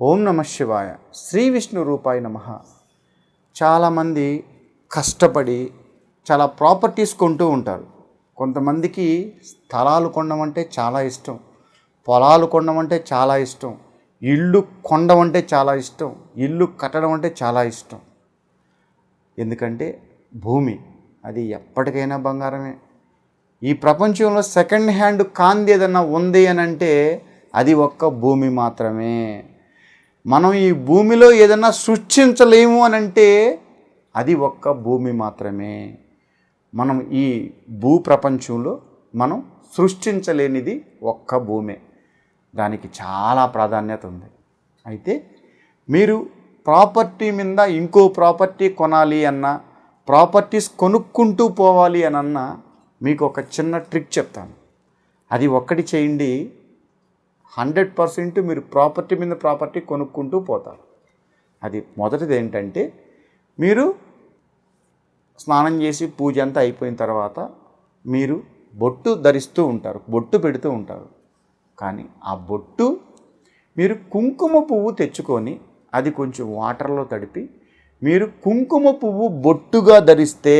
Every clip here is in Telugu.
ఓం నమ శివాయ. శ్రీ విష్ణు రూపాయ నమ. చాలామంది కష్టపడి చాలా ప్రాపర్టీస్ కొంటూ ఉంటారు. కొంతమందికి స్థలాలు కొనడం అంటే చాలా ఇష్టం. పొలాలు కొనమంటే చాలా ఇష్టం. ఇల్లు కొండమంటే అంటే చాలా ఇష్టం. ఇల్లు కట్టడం అంటే చాలా ఇష్టం. ఎందుకంటే భూమి అది ఎప్పటికైనా బంగారమే. ఈ ప్రపంచంలో సెకండ్ హ్యాండ్ కాంది ఏదన్నా ఉంది అని అంటే అది ఒక్క భూమి మాత్రమే. మనం ఈ భూమిలో ఏదైనా సృష్టించలేము అని అంటే అది ఒక్క భూమి మాత్రమే. మనం ఈ భూ ప్రపంచంలో మనం సృష్టించలేనిది ఒక్క భూమే. దానికి చాలా ప్రాధాన్యత ఉంది. అయితే మీరు ప్రాపర్టీ మీద ఇంకో ప్రాపర్టీ కొనాలి అన్నా ప్రాపర్టీస్ కొనుక్కుంటూ పోవాలి అని అన్నా మీకు ఒక చిన్న ట్రిక్ చెప్తాను. అది ఒక్కటి చేయండి. హండ్రెడ్ పర్సెంట్ మీరు ప్రాపర్టీ మీద ప్రాపర్టీ కొనుక్కుంటూ పోతారు. అది మొదటిది ఏంటంటే మీరు స్నానం చేసి పూజ అంతా అయిపోయిన తర్వాత మీరు బొట్టు ధరిస్తూ ఉంటారు బొట్టు పెడుతూ ఉంటారు. కానీ ఆ బొట్టు మీరు కుంకుమ పువ్వు తెచ్చుకొని అది కొంచెం వాటర్లో తడిపి మీరు కుంకుమ పువ్వు బొట్టుగా ధరిస్తే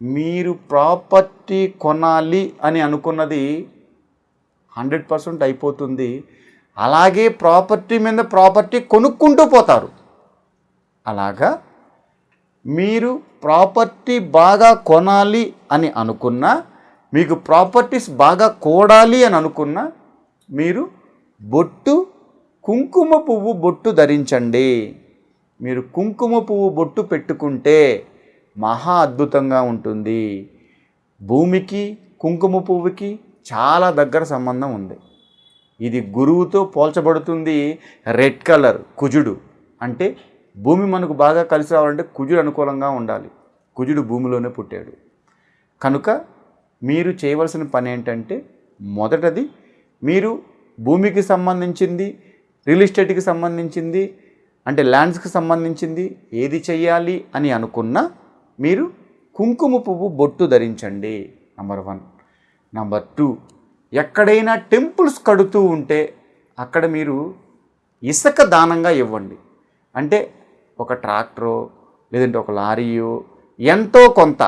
మీరు ప్రాపర్టీ కొనాలి అని అనుకున్నది హండ్రెడ్ పర్సెంట్ అయిపోతుంది. అలాగే ప్రాపర్టీ మీద ప్రాపర్టీ కొనుక్కుంటూ పోతారు. అలాగా మీరు ప్రాపర్టీ బాగా కొనాలి అని అనుకున్నా మీకు ప్రాపర్టీస్ బాగా కూడాలి అని అనుకున్నా మీరు బొట్టు కుంకుమ పువ్వు బొట్టు ధరించండి. మీరు కుంకుమ పువ్వు బొట్టు పెట్టుకుంటే మహా అద్భుతంగా ఉంటుంది. భూమికి కుంకుమ పువ్వుకి చాలా దగ్గర సంబంధం ఉంది. ఇది గురువుతో పోల్చబడుతుంది రెడ్ కలర్ కుజుడు. అంటే భూమి మనకు బాగా కలిసి రావాలంటే కుజుడు అనుకూలంగా ఉండాలి. కుజుడు భూమిలోనే పుట్టాడు. కనుక మీరు చేయవలసిన పని ఏంటంటే మొదటది మీరు భూమికి సంబంధించింది రియల్ ఎస్టేట్కి సంబంధించింది అంటే ల్యాండ్స్కి సంబంధించింది ఏది చేయాలి అని అనుకున్నా మీరు కుంకుమ పువ్వు బొట్టు ధరించండి నంబర్ వన్. నంబర్ టూ ఎక్కడైనా టెంపుల్స్ కడుతూ ఉంటే అక్కడ మీరు ఇసుక దానంగా ఇవ్వండి. అంటే ఒక ట్రాక్టరో లేదంటే ఒక లారీయో ఎంతో కొంత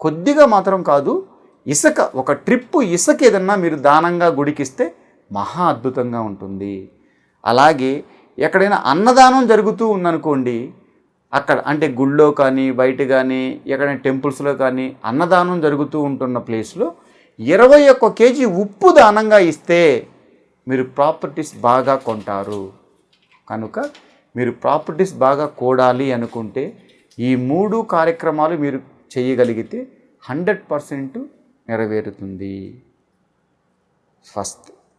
కొద్దిగా మాత్రం కాదు ఇసుక ఒక ట్రిప్పు ఇసుక ఏదన్నా మీరు దానంగా గుడికిస్తే మహా అద్భుతంగా ఉంటుంది. అలాగే ఎక్కడైనా అన్నదానం జరుగుతూ ఉందనుకోండి అక్కడ అంటే గుళ్ళో కానీ బయట కానీ ఎక్కడైనా టెంపుల్స్లో కానీ అన్నదానం జరుగుతూ ఉంటున్న ప్లేస్లో ఇరవై ఒక్క కేజీ ఉప్పు దానంగా ఇస్తే మీరు ప్రాపర్టీస్ బాగా కొంటారు. కనుక మీరు ప్రాపర్టీస్ బాగా కూడాలి అనుకుంటే ఈ మూడు కార్యక్రమాలు మీరు చేయగలిగితే హండ్రెడ్ పర్సెంట్ నెరవేరుతుంది. ఫస్ట్